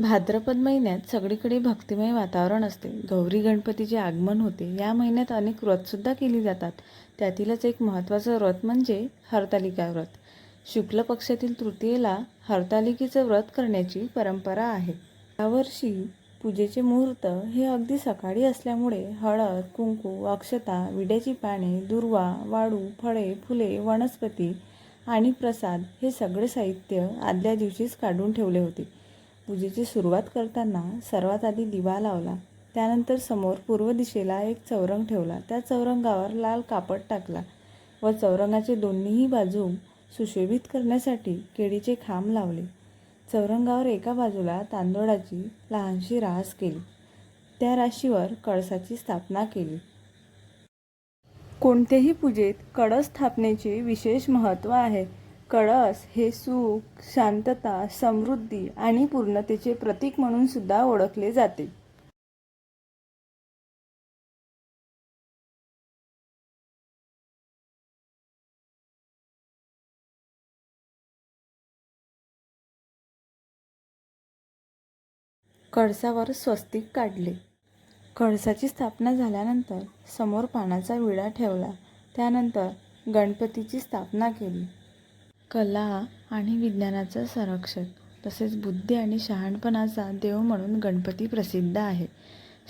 भाद्रपद महिन्यात सगळीकडे भक्तिमय वातावरण असते. गौरी गणपतीचे आगमन होते. या महिन्यात अनेक व्रतसुद्धा केली जातात. त्यातीलच एक महत्त्वाचं व्रत म्हणजे हरतालिका व्रत. शुक्ल पक्षातील तृतीयेला हरतालिकेचं व्रत करण्याची परंपरा आहे. यावर्षी पूजेचे मुहूर्त हे अगदी सकाळी असल्यामुळे हळद कुंकू अक्षता विड्याची पाने दुर्वा वाळू फळे फुले वनस्पती आणि प्रसाद हे सगळे साहित्य आदल्या दिवशीच काढून ठेवले होते. पूजेची सुरुवात करताना सर्वात आधी दिवा लावला. त्यानंतर समोर पूर्व दिशेला एक चौरंग ठेवला. त्या चौरंगावर लाल कापड टाकला व चौरंगाचे दोन्हीही बाजू सुशोभित करण्यासाठी केळीचे खांब लावले. चौरंगावर एका बाजूला तांदूळाची लहानशी रास केली. त्या राशीवर कळसाची स्थापना केली. कोणत्याही पूजेत कळस स्थापनेचे विशेष महत्त्व आहे. कळस हे सुख शांतता समृद्धी आणि पूर्णतेचे प्रतीक म्हणून सुद्धा ओळखले जाते. कळसावर स्वस्तिक काढले. कळसाची स्थापना झाल्यानंतर समोर पानाचा विडा ठेवला. त्यानंतर गणपतीची स्थापना केली. कला आणि विज्ञानाचा संरक्षक तसेच बुद्धी आणि शहाणपणाचा देव म्हणून गणपती प्रसिद्ध आहे.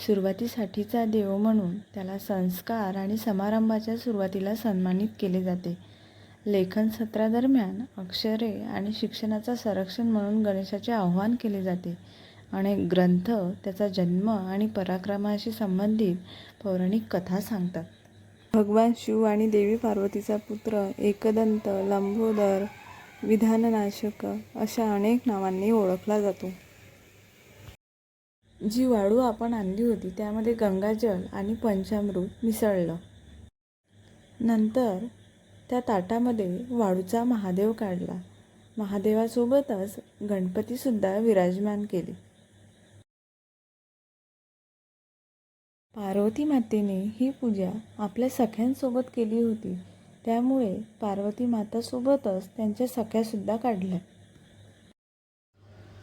सुरुवातीसाठीचा देव म्हणून त्याला संस्कार आणि समारंभाच्या सुरुवातीला सन्मानित केले जाते. लेखन सत्रादरम्यान अक्षरे आणि शिक्षणाचा संरक्षण म्हणून गणेशाचे आवाहन केले जाते. अनेक ग्रंथ त्याचा जन्म आणि पराक्रमाशी संबंधित पौराणिक कथा सांगतात. भगवान शिव आणि देवी पार्वतीचा पुत्र एकदंत लंबोदर विधाननाशक अशा अनेक नावांनी ओळखला जातो. जी वाळू आपण आणली होती त्यामध्ये गंगाजल आणि पंचामृत मिसळलं. नंतर त्या ताटामध्ये वाळूचा महादेव काढला. महादेवासोबतच गणपतीसुद्धा विराजमान केले. पार्वती मातेने ही पूजा आपल्या सख्यांसोबत केली होती. त्यामुळे पार्वती मातासोबतच त्यांच्या सख्यासुद्धा काढल्या.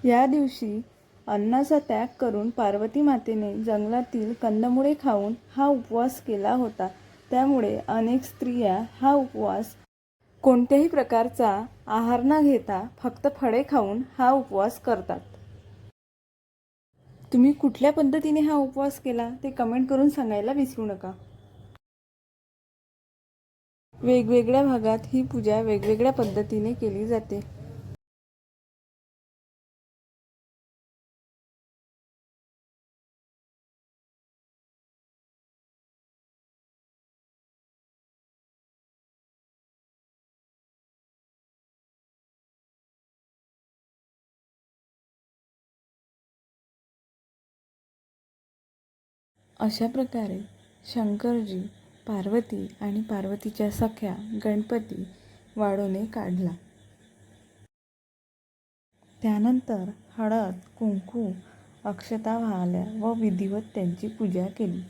या दिवशी अन्नाचा त्याग करून पार्वती मातेने जंगलातील कंदमुळे खाऊन हा उपवास केला होता. त्यामुळे अनेक स्त्रिया हा उपवास कोणत्याही प्रकारचा आहार न घेता फक्त फळे खाऊन हा उपवास करतात. तुम्ही कुठल्या पद्धतीने हा उपवास केला ते कमेंट करून सांगायला विसरू नका. वेगवेगळ्या भागात ही पूजा वेगवेगळ्या पद्धतीने केली जाते. अशा प्रकारे शंकरजी पार्वती आणि पार्वतीच्या सख्या गणपती वाळूने काढला. त्यानंतर हळद कुंकू अक्षता वाहल्या व विधिवत त्यांची पूजा केली.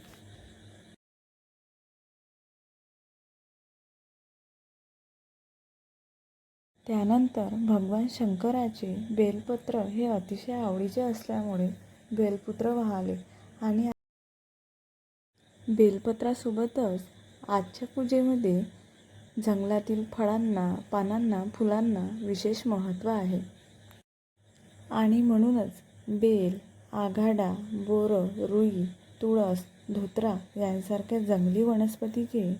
त्यानंतर भगवान शंकराचे बेलपत्र हे अतिशय आवडीचे असल्यामुळे बेलपुत्र वाहले आणि बेलपत्रासोबतच आजच्या पूजेमध्ये जंगलातील फळांना पानांना फुलांना विशेष महत्त्व आहे. आणि म्हणूनच बेल आघाडा बोरं रुई तुळस धोत्रा यांसारख्या जंगली वनस्पतीचे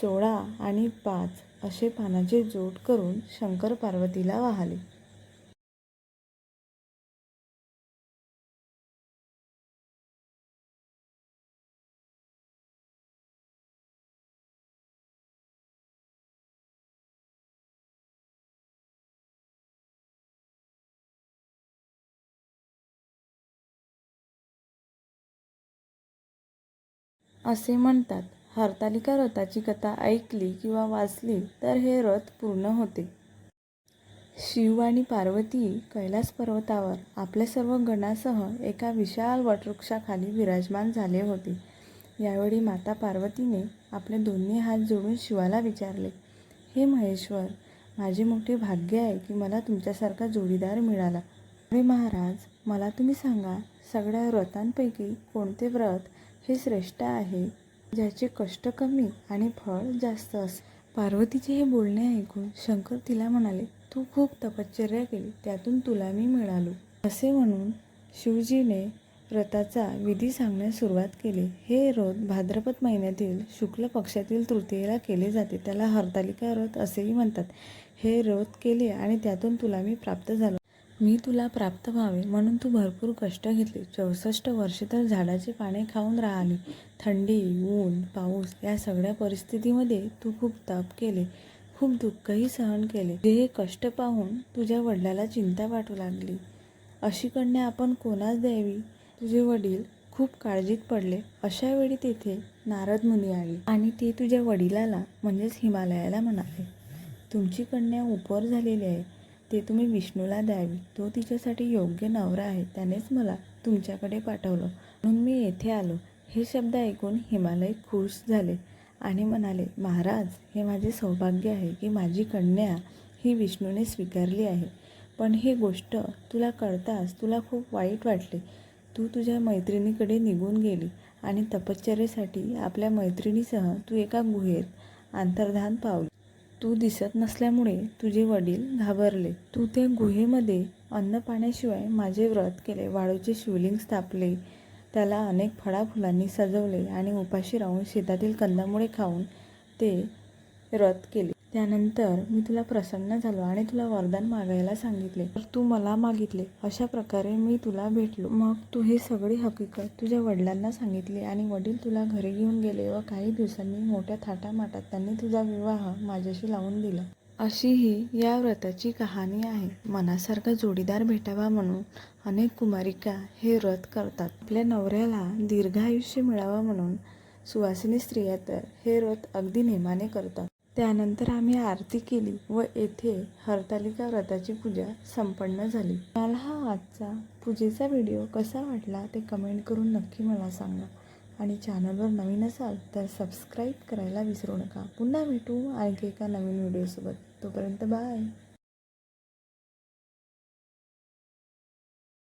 सोळा आणि पाच असे पानाचे जोड करून शंकर पार्वतीला वाहले. असे म्हणतात. हरतालिका व्रताची कथा ऐकली किंवा वाचली तर हे व्रत पूर्ण होते. शिव आणि पार्वती कैलास पर्वतावर आपल्या सर्व गणासह एका विशाल वटवृक्षाखाली विराजमान झाले होते. यावेळी माता पार्वतीने आपले दोन्ही हात जोडून शिवाला विचारले हे महेश्वर माझे मोठे भाग्य आहे की मला तुमच्यासारखा जोडीदार मिळाला. मी महाराज मला तुम्ही सांगा सगळ्या व्रतांपैकी कोणते व्रत हे श्रेष्ठ आहे. ज्याचे कष्ट कमी आणि फळ जास्त असे पार्वतीचे हे बोलणे ऐकून शंकर तिला म्हणाले तू खूप तपश्चर्या केली त्यातून तुला मी मिळालो. असे म्हणून शिवजीने व्रताचा विधी सांगण्यास सुरुवात केली. हे व्रत भाद्रपद महिन्यातील शुक्ल पक्षातील तृतीयेला केले जाते. त्याला हरतालिका व्रत असेही म्हणतात. हे व्रत केले आणि त्यातून तुला मी प्राप्त झालो. मी तुला प्राप्त व्हावे म्हणून तू भरपूर कष्ट घेतले. चौसष्ट वर्षे तर झाडाची पाने खाऊन राहिली. थंडी ऊन पाऊस या सगळ्या परिस्थितीमध्ये तू खूप तप केले. खूप दुःखही सहन केले. जे हे कष्ट पाहून तुझ्या वडिलाला चिंता वाटू लागली. अशी कन्या आपण कोणास द्यावी? तुझे वडील खूप काळजीत पडले. अशा वेळी तेथे नारद मुनी आली आणि ते तुझ्या वडिलाला म्हणजेच हिमालयाला म्हणाले. तुमची कन्या उपवर झालेली आहे. ते तुम्ही विष्णूला द्यावी. तो तिच्यासाठी योग्य नवरा आहे त्यानेच मला तुमच्याकडे पाठवलं. म्हणून मी येथे आलो. हे शब्द ऐकून हिमालय खुश झाले आणि म्हणाले महाराज हे माझे सौभाग्य आहे की माझी कन्या ही विष्णूने स्वीकारली आहे. पण ही गोष्ट तुला कळताच तुला खूप वाईट वाटले. तू तुझ्या मैत्रिणीकडे निघून गेली आणि तपश्चर्येसाठी आपल्या मैत्रिणीसह तू एका गुहेत अंतर्धान पावली. तू दिसत नसल्यामुळे तुझे वडील घाबरले. तू त्या गुहेमध्ये अन्न पाण्याशिवाय माझे व्रत केले वाळूचे शिवलिंग स्थापले त्याला अनेक फळाफुलांनी सजवले आणि उपाशी राहून शेतातील कंदमुळे खाऊन ते व्रत केले. त्यानंतर मी तुला प्रसन्न झालो आणि तुला वरदान मागायला सांगितले. तर तू मला मागितले. अशा प्रकारे मी तुला भेटलो. मग तू हे सगळी हकीकत तुझ्या वडिलांना सांगितली आणि वडील तुला घरी घेऊन गेले व काही दिवसांनी मोठ्या थाटामाटात त्यांनी तुझा विवाह माझ्याशी लावून दिला. अशी ही या व्रताची कहाणी आहे. मनासारखा जोडीदार भेटावा म्हणून अनेक कुमारिका हे व्रत करतात. आपल्या नवऱ्याला दीर्घायुष्य मिळावं म्हणून सुवासिनी स्त्रिया तर हे व्रत अगदी नेमाने करतात. त्यानंतर आम्ही आरती केली व येथे हरतालिका व्रताची पूजा संपन्न झाली. मला हा आजचा पूजेचा व्हिडिओ कसा वाटला ते कमेंट करून नक्की मला सांगा. आणि चॅनलवर नवीन असाल तर सबस्क्राईब करायला विसरू नका. पुन्हा भेटू आणखी एका नवीन व्हिडिओसोबत. तोपर्यंत बाय